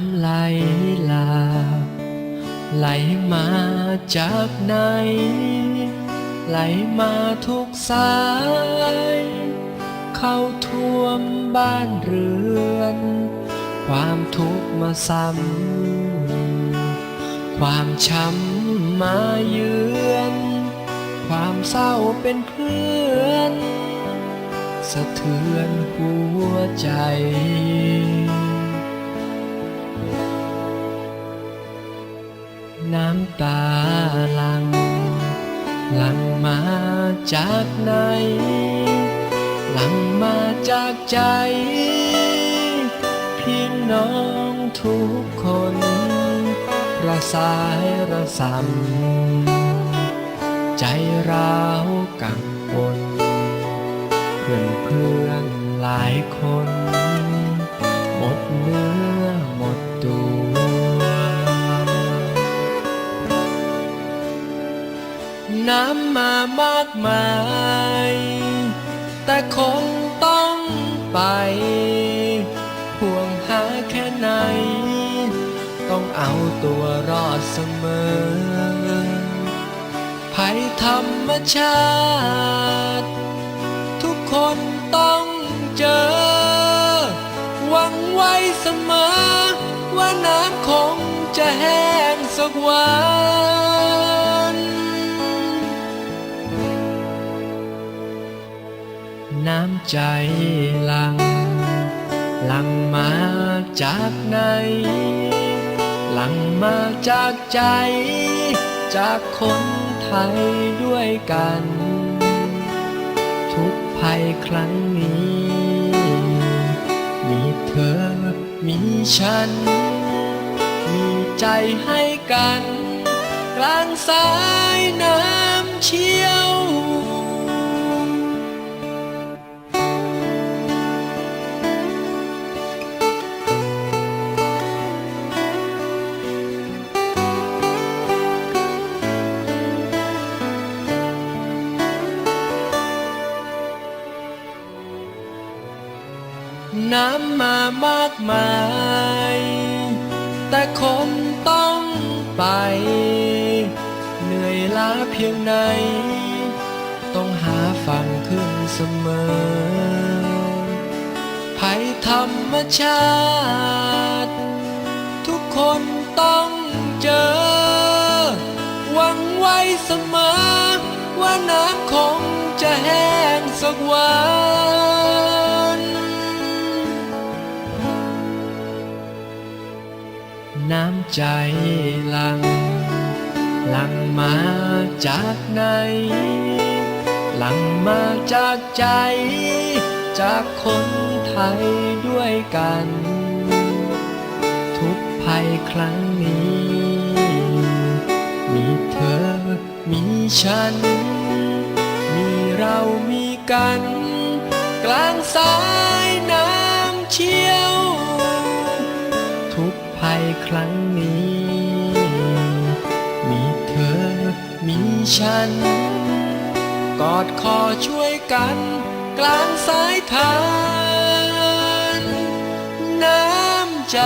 ำไหลหลากไหลมาจากไหน ไหลมาทุกสาย เข้าท่วมบ้านเรือน ความทุกข์มาซ้ำความช้ำมาเยือน ความเศร้าเป็นเพื่อน สะเทือนหัวใจำตาหลัง หลังมาจากไหน หลังมาจากใจ พี่น้องทุกคน ระสายระสำใจร้าวกังวลเพื่อนเพื่อนหลายคน หมดเนื้อ น้ำมามากมาย แต่คงต้องไปห่วงหาแค่ไหน ต้องเอาตัวรอดเสมอภัยธรรมชาติ ทุกคนต้องเจอ หวังไว้เสมอ ว่าน้ำคงจะแห้งสักวัน น้ำใจหลังหลังมาจากไหนหลังมาจากใจ จากคนไทยด้วยกัน ทุกภัยครั้งนี้ มีเธอ มีฉัน มีใจให้กัน กลางสายน้ำเชี่ยว น้ำมามากมาย แต่คงต้องไป เหนื่อยล้าเพียงไหน ต้องหาฝั่งขึ้นเสมอภัยธรรมชาติ ทุกคนต้องเจอ หวังไว้เสมอ ว่าน้ำคงจะแห้งสักวัน น้ำใจหลัง หลังมาจากไหน หลังมาจากใจ จากคนไทยด้วยกัน ทุกภัยครั้งนี้ มีเธอ มีฉัน มีเรามีกัน กลางสายน้ำเชี่ยว ทุก ภัยครั้งนี้ มีเธอ มีฉัน กอดคอช่วยกัน กลางสายทาน น้ำใจ